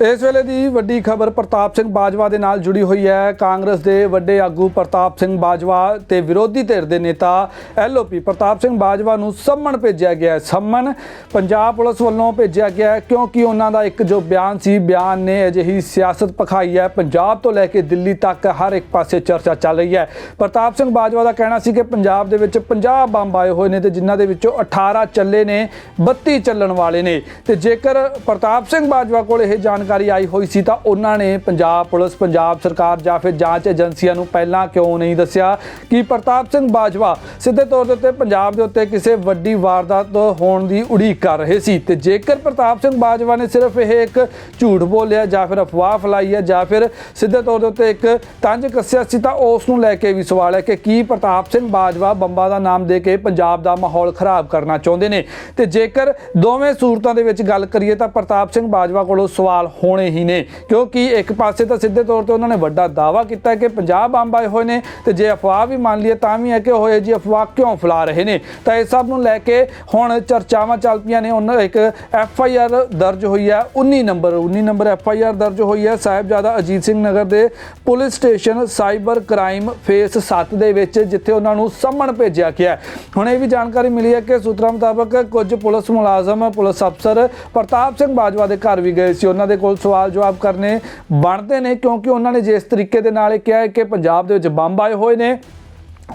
ਇਸ ਵੇਲੇ ਦੀ ਵੱਡੀ ਖਬਰ ਪ੍ਰਤਾਪ ਸਿੰਘ ਬਾਜਵਾ ਦੇ ਨਾਲ ਜੁੜੀ ਹੋਈ ਹੈ। ਕਾਂਗਰਸ ਦੇ ਵੱਡੇ ਆਗੂ ਪ੍ਰਤਾਪ ਸਿੰਘ ਬਾਜਵਾ ਤੇ ਵਿਰੋਧੀ ਧਿਰ ਦੇ ਨੇਤਾ ਐਲਓਪੀ ਪ੍ਰਤਾਪ ਸਿੰਘ ਬਾਜਵਾ ਨੂੰ ਸੰਮਣ ਭੇਜਿਆ ਗਿਆ ਹੈ। ਸੰਮਣ ਪੰਜਾਬ ਪੁਲਿਸ ਵੱਲੋਂ ਭੇਜਿਆ ਗਿਆ ਹੈ ਕਿਉਂਕਿ ਉਹਨਾਂ ਦਾ ਇੱਕ ਜੋ ਬਿਆਨ ਸੀ, ਬਿਆਨ ਨੇ ਅਜਿਹੀ ਸਿਆਸਤ ਪਖਾਈ ਹੈ। ਪੰਜਾਬ ਤੋਂ ਲੈ ਕੇ ਦਿੱਲੀ ਤੱਕ ਹਰ ਇੱਕ ਪਾਸੇ ਚਰਚਾ ਚੱਲ ਰਹੀ ਹੈ। ਪ੍ਰਤਾਪ ਸਿੰਘ ਬਾਜਵਾ ਦਾ ਕਹਿਣਾ ਸੀ ਕਿ ਪੰਜਾਬ ਦੇ ਵਿੱਚ 50 ਬੰਬ ਆਏ ਹੋਏ ਨੇ ਤੇ ਜਿਨ੍ਹਾਂ ਦੇ ਵਿੱਚੋਂ 18 ਚੱਲੇ ਨੇ 32 ਚੱਲਣ ਵਾਲੇ ਨੇ। ਤੇ ਜੇਕਰ ਪ੍ਰਤਾਪ ਸਿੰਘ ਬਾਜਵਾ ਕੋਲ ਇਹ ਜਾਣਕਾਰੀ ਆਈ ਹੋਈ ਸੀ ਤਾਂ ਉਹਨਾਂ ਨੇ ਪੰਜਾਬ ਪੁਲਿਸ, ਪੰਜਾਬ ਸਰਕਾਰ ਜਾਂ ਫਿਰ ਜਾਂਚ ਏਜੰਸੀਆਂ ਨੂੰ ਪਹਿਲਾਂ ਕਿਉਂ ਨਹੀਂ ਦੱਸਿਆ ਕਿ ਪ੍ਰਤਾਪ ਸਿੰਘ ਬਾਜਵਾ ਸਿੱਧੇ ਤੌਰ ਦੇ ਉੱਤੇ ਪੰਜਾਬ ਦੇ ਉੱਤੇ ਕਿਸੇ ਵੱਡੀ ਵਾਰਦਾਤ ਹੋਣ ਦੀ ਉਡੀਕ ਕਰ ਰਹੇ ਸੀ ਤੇ ਜੇਕਰ ਪ੍ਰਤਾਪ ਸਿੰਘ ਬਾਜਵਾ ਨੇ ਸਿਰਫ ਇਹ ਇੱਕ ਝੂਠ ਬੋਲਿਆ ਜਾਂ ਫਿਰ ਅਫਵਾਹ ਫੈਲਾਈ ਹੈ ਜਾਂ ਫਿਰ ਸਿੱਧੇ ਤੌਰ ਦੇ ਉੱਤੇ ਇੱਕ ਤੰਜ ਕੱਸਿਆ ਸੀ ਤਾਂ ਉਸ ਨੂੰ ਲੈ ਕੇ ਵੀ ਸਵਾਲ ਹੈ ਕਿ ਕੀ ਪ੍ਰਤਾਪ ਸਿੰਘ ਬਾਜਵਾ ਬੰਬਾ ਦਾ ਨਾਮ ਦੇ ਕੇ ਪੰਜਾਬ ਦਾ ਮਾਹੌਲ ਖਰਾਬ ਕਰਨਾ ਚਾਹੁੰਦੇ ਨੇ। ਤੇ ਜੇਕਰ ਦੋਵੇਂ ਸੂਰਤਾਂ ਦੇ ਵਿੱਚ ਗੱਲ ਕਰੀਏ ਤਾਂ ਪ੍ਰਤਾਪ ਸਿੰਘ ਬਾਜਵਾ ਕੋਲੋਂ ਸਵਾਲ ਹੋਣੇ ਹੀ ਨੇ। ਕਿਉਂਕਿ ਇੱਕ ਪਾਸੇ ਤਾਂ ਸਿੱਧੇ ਤੌਰ ਤੇ ਉਹਨਾਂ ਨੇ ਵੱਡਾ ਦਾਅਵਾ ਕੀਤਾ ਕਿ ਪੰਜਾਬ ਬੰਬ ਆਏ ਹੋਏ ਨੇ ਤੇ ਜੇ ਅਫਵਾਹ ਵੀ ਮੰਨ ਲਈਏ ਤਾਂ ਵੀ ਹੈ ਕਿ ਹੋਏ ਜੀ ਅਫਵਾਹ ਕਿਉਂ ਫੈਲਾ ਰਹੇ ਨੇ। ਤਾਂ ਇਹ ਸਭ ਨੂੰ ਲੈ ਕੇ ਹੁਣ ਚਰਚਾਵਾਂ ਚੱਲ ਪਈਆਂ ਨੇ। ਉਹਨਾਂ ਇੱਕ ਐਫ ਆਈ ਆਰ ਦਰਜ ਹੋਈ ਹੈ 19 number 19 number F I R ਦਰਜ ਹੋਈ ਹੈ। ਸਾਹਿਬਜ਼ਾਦਾ ਅਜੀਤ ਸਿੰਘ ਨਗਰ ਦੇ police station cyber crime phase 7 ਦੇ ਵਿੱਚ, ਜਿੱਥੇ ਉਹਨਾਂ ਨੂੰ ਸੰਮਣ ਭੇਜਿਆ ਗਿਆ ਹੁਣ ਇਹ ਵੀ ਜਾਣਕਾਰੀ ਮਿਲੀ ਹੈ ਕਿ ਸੂਤਰਾਂ ਮੁਤਾਬਕ ਕੁਝ ਪੁਲਿਸ ਮੁਲਾਜ਼ਮ, ਪੁਲਿਸ ਅਫਸਰ ਪ੍ਰਤਾਪ ਸਿੰਘ ਬਾਜਵਾ ਦੇ ਘਰ ਵੀ ਗਏ ਸੀ। ਉਹਨਾਂ ਦੇ ਕੋਲ ਸਵਾਲ ਜਵਾਬ ਕਰਨੇ ਬਣਦੇ ਨੇ ਕਿਉਂਕਿ ਉਹਨਾਂ ਨੇ ਜਿਸ ਤਰੀਕੇ ਦੇ ਨਾਲ ਇਹ ਕਿਹਾ ਹੈ ਕਿ ਪੰਜਾਬ ਦੇ ਵਿੱਚ ਬੰਬ ਆਏ ਹੋਏ ਨੇ।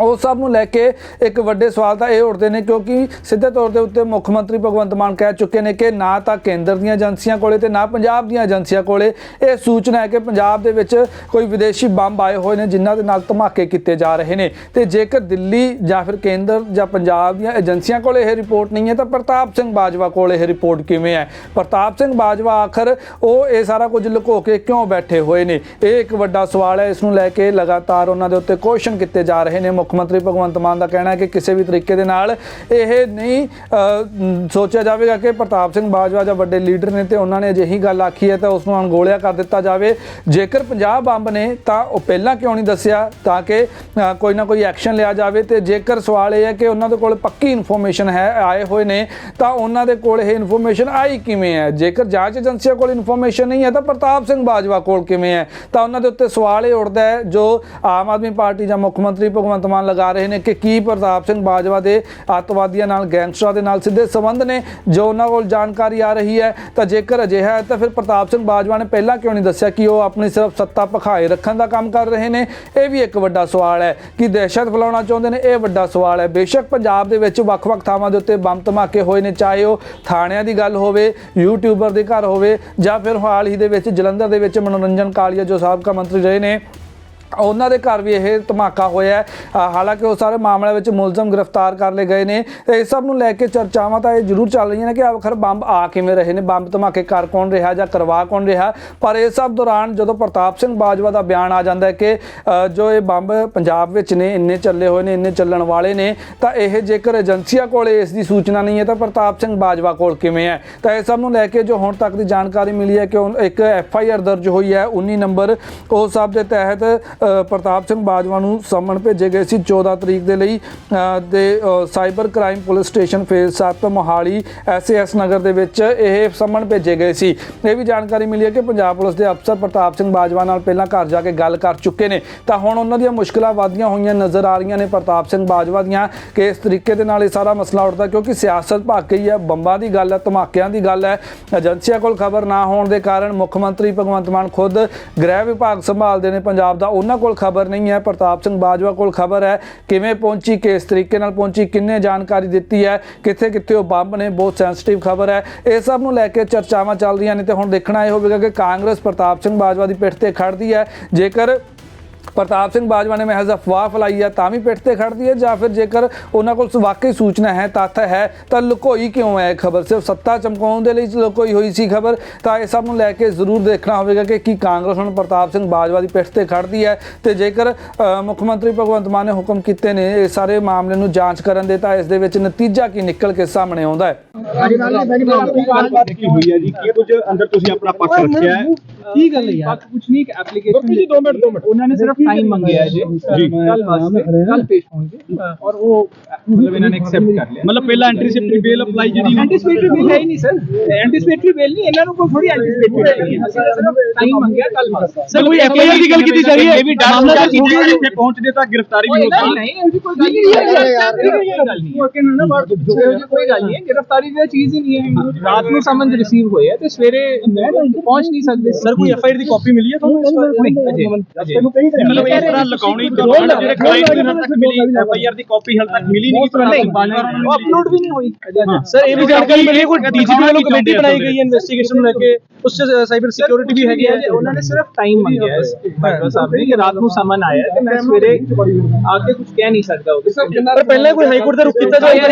ਉਹ ਸਭ ਨੂੰ ਲੈ ਕੇ ਇੱਕ ਵੱਡੇ ਸਵਾਲ ਤਾਂ ਇਹ ਉੱਠਦੇ ਨੇ, ਕਿਉਂਕਿ ਸਿੱਧੇ ਤੌਰ ਦੇ ਉੱਤੇ ਮੁੱਖ ਮੰਤਰੀ ਭਗਵੰਤ ਮਾਨ ਕਹਿ ਚੁੱਕੇ ਨੇ ਕਿ ਨਾ ਤਾਂ ਕੇਂਦਰ ਦੀਆਂ ਏਜੰਸੀਆਂ ਕੋਲੇ ਤੇ ਨਾ ਪੰਜਾਬ ਦੀਆਂ ਏਜੰਸੀਆਂ ਕੋਲੇ। ਇਹ ਸੂਚਨਾ ਹੈ ਕਿ ਪੰਜਾਬ ਦੇ ਵਿੱਚ ਕੋਈ ਵਿਦੇਸ਼ੀ ਬੰਬ ਆਏ ਹੋਏ ਨੇ, ਜਿਨ੍ਹਾਂ ਦੇ ਨਾਲ ਧਮਾਕੇ ਕੀਤੇ ਜਾ ਰਹੇ ਨੇ। ਤੇ ਜੇਕਰ ਦਿੱਲੀ ਜਾਂ ਫਿਰ ਕੇਂਦਰ ਜਾਂ ਪੰਜਾਬ ਦੀਆਂ ਏਜੰਸੀਆਂ ਕੋਲੇ ਇਹ ਰਿਪੋਰਟ ਨਹੀਂ ਹੈ, ਤਾਂ ਪ੍ਰਤਾਪ ਸਿੰਘ ਬਾਜਵਾ ਕੋਲ ਇਹ ਰਿਪੋਰਟ ਕਿਵੇਂ ਹੈ? ਪ੍ਰਤਾਪ ਸਿੰਘ ਬਾਜਵਾ ਆਖਰ ਉਹ ਇਹ ਸਾਰਾ ਕੁਝ ਲੁਕੋ ਕੇ ਕਿਉਂ ਬੈਠੇ ਹੋਏ ਨੇ? ਇਹ ਇੱਕ ਵੱਡਾ ਸਵਾਲ ਹੈ, ਇਸ ਨੂੰ ਲੈ ਕੇ ਲਗਾਤਾਰ ਉਹਨਾਂ ਦੇ ਉੱਤੇ ਕੁਐਸਚਨ ਕੀਤੇ ਜਾ ਰਹੇ ਨੇ ਮੁੱਖ ਮੰਤਰੀ ਭਗਵੰਤ ਮਾਨ ਦਾ ਕਹਿਣਾ ਹੈ ਕਿ ਕਿਸੇ ਵੀ ਤਰੀਕੇ ਦੇ ਨਾਲ ਇਹ ਨਹੀਂ ਸੋਚਿਆ ਜਾਵੇਗਾ ਕਿ ਪ੍ਰਤਾਪ ਸਿੰਘ ਬਾਜਵਾ ਜਾਂ ਵੱਡੇ ਲੀਡਰ ਨੇ ਤੇ ਉਹਨਾਂ ਨੇ ਅਜਿਹੀ ਗੱਲ ਆਖੀ ਹੈ ਤਾਂ ਉਸ ਨੂੰ ਅਣਗੋਲਿਆ ਕਰ ਦਿੱਤਾ ਜਾਵੇ। ਜੇਕਰ ਪੰਜਾਬ ਬੰਬ ਨੇ ਤਾਂ ਉਹ ਪਹਿਲਾਂ ਕਿਉਂ ਨਹੀਂ ਦੱਸਿਆ? ਤਾਂ ਕਿ ਕੋਈ ਨਾ ਕੋਈ ਐਕਸ਼ਨ ਲਿਆ ਜਾਵੇ ਤੇ ਜੇਕਰ ਸਵਾਲ ਇਹ ਹੈ ਕਿ ਉਹਨਾਂ ਦੇ ਕੋਲ ਪੱਕੀ ਇਨਫੋਰਮੇਸ਼ਨ ਹੈ, ਆਏ ਹੋਏ ਨੇ, ਤਾਂ ਉਹਨਾਂ ਦੇ ਕੋਲ ਇਹ ਇਨਫੋਰਮੇਸ਼ਨ ਆਈ ਕਿਵੇਂ ਹੈ? ਜੇਕਰ ਜਾਂਚ ਏਜੰਸੀਆਂ ਕੋਲ ਇਨਫੋਰਮੇਸ਼ਨ ਨਹੀਂ ਹੈ ਤਾਂ ਪ੍ਰਤਾਪ ਸਿੰਘ ਬਾਜਵਾ ਕੋਲ ਕਿਵੇਂ ਹੈ? ਤਾਂ ਉਹਨਾਂ ਦੇ ਉੱਤੇ ਸਵਾਲ ਇਹ ਉੱਠਦਾ ਹੈ ਜੋ ਆਮ ਆਦਮੀ ਪਾਰਟੀ ਜਾਂ ਮੁੱਖ ਮੰਤਰੀ ਭਗਵੰਤ ਮਾਨ ਲਗਾ ਰਹੇ ਨੇ ਕਿ ਕੀ ਪ੍ਰਤਾਪ ਸਿੰਘ ਬਾਜਵਾ ਦੇ ਅੱਤਵਾਦੀਆਂ ਨਾਲ, ਗੈਂਗਸਟਰਾਂ ਦੇ ਨਾਲ ਸਿੱਧੇ ਸੰਬੰਧ ਨੇ, ਜੋ ਉਹਨਾਂ ਕੋਲ ਜਾਣਕਾਰੀ ਆ ਰਹੀ ਹੈ। ਤਾਂ ਜੇਕਰ ਅਜਿਹਾ ਹੈ, ਤਾਂ ਫਿਰ ਪ੍ਰਤਾਪ ਸਿੰਘ ਬਾਜਵਾ ਨੇ ਪਹਿਲਾਂ ਕਿਉਂ ਨਹੀਂ ਦੱਸਿਆ ਕਿ ਉਹ ਆਪਣੀ ਸਿਰਫ ਸੱਤਾ ਪਖਾਏ ਰੱਖਣ ਦਾ ਕੰਮ ਕਰ ਰਹੇ ਨੇ? ਇਹ ਵੀ ਇੱਕ ਵੱਡਾ ਸਵਾਲ ਹੈ। ਕਿ ਦਹਿਸ਼ਤ ਫੈਲਾਉਣਾ ਚਾਹੁੰਦੇ ਨੇ? ਇਹ ਵੱਡਾ ਸਵਾਲ ਹੈ। ਬੇਸ਼ੱਕ ਪੰਜਾਬ ਦੇ ਵਿੱਚ ਵੱਖ-ਵੱਖ ਥਾਵਾਂ ਦੇ ਉੱਤੇ ਬੰਬ ਧਮਾਕੇ ਹੋਏ ਨੇ, ਚਾਹੇ ਉਹ ਥਾਣਿਆਂ ਦੀ ਗੱਲ ਹੋਵੇ, ਯੂਟਿਊਬਰ ਦੇ ਘਰ ਹੋਵੇ, ਜਾਂ ਫਿਰ ਹਾਲ ਹੀ ਦੇ ਵਿੱਚ ਜਲੰਧਰ ਦੇ ਵਿੱਚ ਮਨੋਰੰਜਨ ਕਾਲੀਆ ਜੋ ਸਾਬਕਾ ਮੰਤਰੀ ਰਹੇ ਨੇ ਉਹਨਾਂ ਦੇ ਘਰ ਵੀ ਇਹ ਧਮਾਕਾ ਹੋਇਆ ਹਾਲਾਂਕਿ ਉਹ ਸਾਰੇ ਮਾਮਲੇ ਵਿੱਚ ਮੁਲਜ਼ਮ ਗ੍ਰਿਫਤਾਰ ਕਰ ਲਏ ਗਏ ਨੇ। ਤੇ ਇਸ ਸਭ ਨੂੰ ਲੈ ਕੇ ਚਰਚਾਵਾਂ ਤਾਂ ਇਹ ਜ਼ਰੂਰ ਚੱਲ ਰਹੀਆਂ ਨੇ ਕਿ ਆਖਰ ਬੰਬ ਆ ਕਿਵੇਂ ਰਹੇ ਨੇ? ਬੰਬ ਧਮਾਕੇ ਕਰ ਕੌਣ ਰਿਹਾ ਜਾਂ ਕਰਵਾ ਕੌਣ ਰਿਹਾ? ਪਰ ਇਸ ਸਭ ਦੌਰਾਨ ਜਦੋਂ ਪ੍ਰਤਾਪ ਸਿੰਘ ਬਾਜਵਾ ਦਾ ਬਿਆਨ ਆ ਜਾਂਦਾ ਹੈ ਕਿ ਜੋ ਇਹ ਬੰਬ ਪੰਜਾਬ ਵਿੱਚ ਨੇ, ਇੰਨੇ ਚੱਲੇ ਹੋਏ ਨੇ, ਇੰਨੇ ਚੱਲਣ ਵਾਲੇ ਨੇ, ਤਾਂ ਇਹ ਜੇਕਰ ਏਜੰਸੀਆਂ ਕੋਲ ਇਸ ਦੀ ਸੂਚਨਾ ਨਹੀਂ ਹੈ, ਤਾਂ ਪ੍ਰਤਾਪ ਸਿੰਘ ਬਾਜਵਾ ਕੋਲ ਕਿਵੇਂ ਹੈ? ਤਾਂ ਇਹ ਸਭ ਨੂੰ ਲੈ ਕੇ ਜੋ ਹੁਣ ਤੱਕ ਦੀ ਜਾਣਕਾਰੀ ਮਿਲੀ ਹੈ ਕਿ ਉਹ ਇੱਕ ਐਫ ਆਈ ਆਰ ਦਰਜ ਹੋਈ ਹੈ। 19 ਨੰਬਰ ਉਹ ਸਭ ਦੇ ਤਹਿਤ ਪ੍ਰਤਾਪ ਸਿੰਘ ਬਾਜਵਾ ਨੂੰ ਸੰਮਣ ਭੇਜੇ ਗਏ ਸੀ 14 ਤਰੀਕ ਦੇ ਲਈ। ਅ, ਤੇ cyber crime police station phase 7 Mohali SAS Nagar ਦੇ ਵਿੱਚ ਇਹ ਸੰਮਣ ਭੇਜੇ ਗਏ ਸੀ। ਇਹ ਵੀ ਜਾਣਕਾਰੀ ਮਿਲੀ ਹੈ ਕਿ ਪੰਜਾਬ ਪੁਲਿਸ ਦੇ ਅਫਸਰ ਪ੍ਰਤਾਪ ਸਿੰਘ ਬਾਜਵਾ ਨਾਲ ਪਹਿਲਾਂ ਘਰ ਜਾ ਕੇ ਗੱਲ ਕਰ ਚੁੱਕੇ ਨੇ। ਤਾਂ ਹੁਣ ਉਹਨਾਂ ਦੀਆਂ ਮੁਸ਼ਕਲਾਂ ਵਧੀਆਂ ਹੋਈਆਂ ਨਜ਼ਰ ਆ ਰਹੀਆਂ ਨੇ ਪ੍ਰਤਾਪ ਸਿੰਘ ਬਾਜਵਾ ਦੀਆਂ ਕਿ ਇਸ ਤਰੀਕੇ ਦੇ ਨਾਲ ਇਹ ਸਾਰਾ ਮਸਲਾ ਉੱਠਦਾ ਕਿਉਂਕਿ ਸਿਆਸਤ ਭੱਗ ਗਈ ਹੈ ਬੰਬਾਂ ਦੀ ਗੱਲ ਹੈ ਧਮਾਕਿਆਂ ਦੀ ਗੱਲ ਹੈ। ਏਜੰਸੀਆਂ ਕੋਲ ਖਬਰ ਨਾ ਹੋਣ ਦੇ ਕਾਰਨ ਮੁੱਖ ਮੰਤਰੀ ਭਗਵੰਤ ਮਾਨ ਖੁਦ ਗ੍ਰਹਿ ਵਿਭਾਗ ਸੰਭਾਲਦੇ ਨੇ। ਪੰਜਾਬ ਦਾ ਉਹਨਾਂ ਕੋਲ ਖਬਰ ਨਹੀਂ ਹੈ, ਪ੍ਰਤਾਪ ਸਿੰਘ ਬਾਜਵਾ ਕੋਲ ਖਬਰ ਹੈ। ਕਿਵੇਂ ਪਹੁੰਚੀ, ਕਿਸ ਤਰੀਕੇ ਨਾਲ ਪਹੁੰਚੀ, ਕਿੰਨੇ ਜਾਣਕਾਰੀ ਦਿੱਤੀ ਹੈ, ਕਿੱਥੇ ਕਿੱਥੇ ਉਹ ਬੰਬ ਨੇ, ਬਹੁਤ ਸੈਂਸਿਟਿਵ ਖਬਰ ਹੈ। ਇਹ ਸਭ ਨੂੰ ਲੈ ਕੇ ਚਰਚਾਵਾਂ ਚੱਲ ਰਹੀਆਂ ਨੇ ਤੇ ਹੁਣ ਦੇਖਣਾ ਇਹ ਹੋਵੇਗਾ ਕਿ ਕਾਂਗਰਸ ਪ੍ਰਤਾਪ ਸਿੰਘ ਬਾਜਵਾ ਦੀ ਪਿੱਠ ਤੇ ਖੜਦੀ ਹੈ। ਜੇਕਰ ਪ੍ਰਤਾਪ ਸਿੰਘ ਬਾਜਵਾ ਨੇ ਮਹਿਜ਼ ਅਫਵਾਹ ਫੈਲਾਈ ਹੈ ਤਾਂ ਵੀ ਪਿੱਠ ਤੇ ਖੜਦੀ ਹੈ ਜਾਂ ਫਿਰ ਜੇਕਰ ਉਹਨਾਂ ਕੋਲ ਵਾਕਈ ਸੂਚਨਾ ਹੈ ਤੱਥ ਹੈ ਤਾਂ ਲੁਕੋਈ ਕਿਉਂ ਹੈ ਖਬਰ ਸਿਰਫ ਸੱਤਾ ਚਮਕਾਉਣ ਦੇ ਲਈ ਲੁਕੋਈ ਹੋਈ ਸੀ ਖਬਰ ਤਾਂ ਇਹ ਸਭ ਨੂੰ ਲੈ ਕੇ ਜ਼ਰੂਰ ਦੇਖਣਾ ਹੋਵੇਗਾ ਕਿ ਕੀ ਕਾਂਗਰਸ ਹੁਣ ਪ੍ਰਤਾਪ ਸਿੰਘ ਬਾਜਵਾ ਦੀ ਪਿੱਠ ਤੇ ਖੜਦੀ ਹੈ ਤੇ ਜੇਕਰ ਮੁੱਖ ਮੰਤਰੀ ਭਗਵੰਤ ਮਾਨ ਨੇ ਹੁਕਮ ਕੀਤੇ ਨੇ ਇਹ ਸਾਰੇ ਮਾਮਲੇ ਨੂੰ ਜਾਂਚ ਕਰਨ ਦੇ ਤਾਂ ਇਸ ਦੇ ਵਿੱਚ ਨਤੀਜਾ ਕੀ ਨਿਕਲ ਕੇ ਸਾਹਮਣੇ ਆਉਂਦਾ ਹੈ ਗੱਲਬਾਤ ਕੀ ਹੋਈ ਹੈ ਜੀ ਕੀ ਕੁਝ ਅੰਦਰ ਤੁਸੀਂ ਆਪਣਾ ਪੱਖ ਰੱਖਿਆ ਹੈ ਕੀ ਗੱਲ ਹੈ ਯਾਰ? ਕੁਝ ਨਹੀਂ ਇੱਕ ਐਪਲੀਕੇਸ਼ਨ ਜੀ ਦੋ ਮਿੰਟ, ਦੋ ਮਿੰਟ। ਉਹਨਾਂ ਨੇ ਸਿਰਫ ਟਾਈਮ ਮੰਗਿਆ ਹੈ ਜੀ। ਕੱਲ ਵਾਸਤੇ ਕੱਲ ਪੇਸ਼ ਹੋਣਗੇ ਔਰ ਉਹ ਮਤਲਬ ਇਹਨਾਂ ਨੇ ਐਕਸੈਪਟ ਕਰ ਲਿਆ। ਮਤਲਬ ਪਹਿਲਾਂ ਐਂਟੀਸਿਪੇਟਰੀ ਬੇਲ ਅਪਲਾਈ ਜਿਹੜੀ ਐਂਟੀਸਪੇਟਰੀ ਬਿੱਲ ਹੈ ਹੀ ਨਹੀਂ ਸਰ ਐਂਟੀਸਪੇਟਰੀ ਬਿੱਲ ਨਹੀਂ ਇਹਨਾਂ ਨੂੰ ਕੋਈ ਥੋੜੀ ਐਂਟੀਸਪੇਟਰੀ ਬਿੱਲ ਨਹੀਂ ਹੈ। ਅਸੀਂ ਸਿਰਫ ਟਾਈਮ ਮੰਗਿਆ ਕੱਲ ਵਾਸਤੇ ਸਰ ਕੋਈ ਐਫਆਈਆਰ ਦੀ ਗੱਲ ਕੀਤੀ ਜਾ ਰਹੀ ਹੈ। ਇਹ ਵੀ ਕਿ ਜੇ ਇੱਥੇ ਪਹੁੰਚਦੇ ਤਾਂ ਗ੍ਰਿਫਤਾਰੀ ਵੀ ਹੋ ਨਹੀਂ ਸਕਦੀ। ਨਹੀਂ ਇਹੋ ਜਿਹੀ ਕੋਈ ਗੱਲ ਨਹੀਂ ਹੈ। ਯਾਰ ਕੋਈ ਗੱਲ ਨਹੀਂ ਜਿਹੀ ਕੋਈ ਗੱਲ ਨਹੀਂ ਹੈ। ਗ੍ਰਿਫਤਾਰੀ ਦੀ ਚੀਜ਼ ਹੀ ਨਹੀਂ ਹੈ। ਰਾਤ ਨੂੰ ਸਮਨ ਰਿਸੀਵ ਹੋਏ ਹੈ ਤੇ ਸਵੇਰੇ ਪਹੁੰਚ ਨਹੀਂ ਸਕਦੇ। ਸਰ ਕੋਈ ਐਫਆਈਆਰ ਦੀ ਕਾਪੀ ਮਿਲੀ ਹੈ ਤੁਹਾਨੂੰ? ਇਸ ਵਾਰ ਨਹੀਂ ਅਜੇ ਅਜੇ ਮਤਲਬ ਇਸ ਤਰ੍ਹਾਂ ਲਗਾਉਣੀ ਤੇ ਜਿਹੜੇ ਕਲਾਇੰਟ ਨੂੰ ਹਲ ਤੱਕ ਮਿਲੀ ਐਫਆਈਆਰ ਦੀ ਕਾਪੀ ਹਲ ਤੱਕ ਮਿਲੀ ਨਹੀਂ ਉਹ ਅਪਲੋਡ ਵੀ ਨਹੀਂ ਹੋਈ। ਸਰ ਇਹ ਵੀ ਜਾਣਕਾਰੀ ਮਿਲੀ ਕੋਈ ਡੀਜੀਪੀ ਵੱਲੋਂ ਕਮੇਟੀ ਬਣਾਈ ਗਈ ਹੈ ਇਨਵੈਸਟੀਗੇਸ਼ਨ ਨੂੰ ਲੈ ਕੇ। ਉਸ ਚ ਸਾਈਬਰ ਸਿਕਿਉਰਿਟੀ ਵੀ ਹੈਗੀ ਹੈ। ਉਹਨਾਂ ਨੇ ਸਿਰਫ ਟਾਈਮ ਮੰਗਿਆ ਹੈ। ਬਾਬਾ ਸਾਹਿਬ ਨੇ ਕਿ ਰਾਤ ਨੂੰ ਸਮਨ ਆਇਆ ਤੇ ਮੈਂ ਸਵੇਰੇ ਆ ਕੇ ਕੁਝ ਕਹਿ ਨਹੀਂ ਸਕਦਾ ਉਹ। ਪਰ ਪਹਿਲਾਂ ਕੋਈ ਹਾਈ ਕੋਰਟ ਦਾ ਰੁਖ ਕੀਤਾ ਜਾਏਗਾ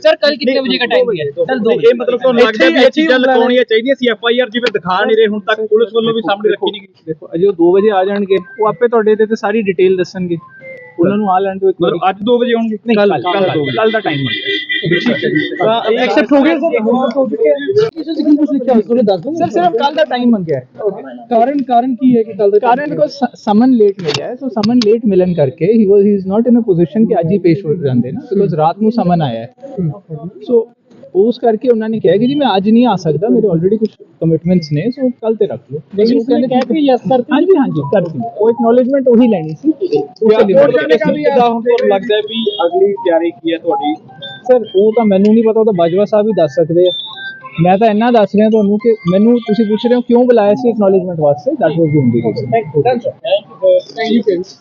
ਸਰ ਕੱਲ ਕਿੰਨੇ ਵਜੇ ਦਾ ਟਾਈਮ ਹੈ? ਕੱਲ ਇਹ ਮਤਲਬ ਤੁਹਾਨੂੰ ਲੱਗਦਾ ਵੀ ਇਹ ਚੀਜ਼ਾਂ ਲਗਾਉਣੀਆਂ ਚਾਹੀਦੀਆਂ ਸੀ ਐਫਆਈਆਰ ਜਿਵੇਂ ਦਿਖਾ ਨਹੀਂ ਰਹੇ ਹੁਣ। ਤੱਕ ਪੁਲਿਸ ਵੱਲੋਂ ਵੀ ਸਾਹਮਣੇ ਰੱਖੀ ਨਹੀਂ ਗਈ। ਦੇਖੋ ਅਜੇ ਉਹ 2 ਵਜੇ ਆ ਜਾਣਗੇ। ਉਹ ਆਪੇ ਤੁਹਾਡੇ ਤੇ ਤੇ ਸਾਰੀ ਡਿਟੇਲ ਦੱਸਣਗੇ। ਉਹਨਾਂ ਨੂੰ ਆ ਲੈਣ ਦਿਓ ਇੱਕ ਵਾਰੀ। ਅੱਜ 2 ਵਜੇ ਆਉਣਗੇ? ਨਹੀਂ ਕੱਲ ਕੱਲ ਕੱਲ ਦਾ ਟਾਈਮ ਮੰਗਿਆ ਐਕਸੈਪਟ ਹੋ। ਗਿਆ? ਸਰ ਸਿਰਫ ਕੱਲ ਦਾ ਟਾਈਮ ਮੰਗਿਆ ਹੈ। ਕਾਰਨ ਕਾਰਨ ਕੀ ਹੈ ਕਿ ਕੱਲ ਕਾਰਨ ਬਿਕੋਜ਼ ਸਮਨ ਲੇਟ ਮਿਲਿਆ ਹੈ। ਸੋ ਸਮਨ ਲੇਟ ਮਿਲਣ ਕਰਕੇ ਹੀ ਵਾਸ ਹੀ is not in a position ਕਿ ਅੱਜ ਹੀ ਪੇਸ਼ ਹੋ ਜਾਂਦੇ ਨਾ। ਬਿਕੋਜ਼ ਰਾਤ ਨੂੰ ਸਮਨ ਆਇਆ ਹੈ। ਸੋ ਉਸ ਕਰਕੇ ਉਹਨਾਂ ਨੇ ਕਿਹਾ ਕਿ ਜੀ ਮੈਂ ਅੱਜ ਨਹੀਂ ਆ ਸਕਦਾ ਮੇਰੇ ਆਲਰੇਡੀ ਕੁਝ ਕਮਿਟਮੈਂਟਸ ਨੇ ਸੋ ਕੱਲ ਤੇ ਰੱਖ ਲਓ। ਬਸ ਉਹ ਕਹਿੰਦੇ ਕਿ ਯੈਸ ਕਰਤੀ ਹਾਂਜੀ ਹਾਂਜੀ ਕਰਤੀ। ਉਹ ਐਕਨੋਲਜਮੈਂਟ ਉਹੀ ਲੈਣੀ ਸੀ। ਕੋਰਟ ਜਾਣੇ ਦਾ ਵੀ ਦਾ ਹੁਣ ਤੁਹਾਨੂੰ ਲੱਗਦਾ ਹੈ ਵੀ ਅਗਲੀ ਤਿਆਰੀ ਕੀ ਹੈ ਤੁਹਾਡੀ? ਸਰ ਉਹ ਤਾਂ ਮੈਨੂੰ ਨਹੀਂ ਪਤਾ ਉਹ ਤਾਂ ਬਾਜਵਾ ਸਾਹਿਬ ਹੀ ਦੱਸ ਸਕਦੇ ਆ। ਮੈਂ ਤਾਂ ਇੰਨਾ ਦੱਸ ਰਿਹਾ ਤੁਹਾਨੂੰ ਕਿ ਮੈਨੂੰ ਤੁਸੀਂ ਪੁੱਛ ਰਹੇ ਹੋ ਕਿਉਂ ਬੁਲਾਇਆ ਸੀ ਐਕਨੋਲਜਮੈਂਟ ਵਾਸਤੇ? That was the only reason thank you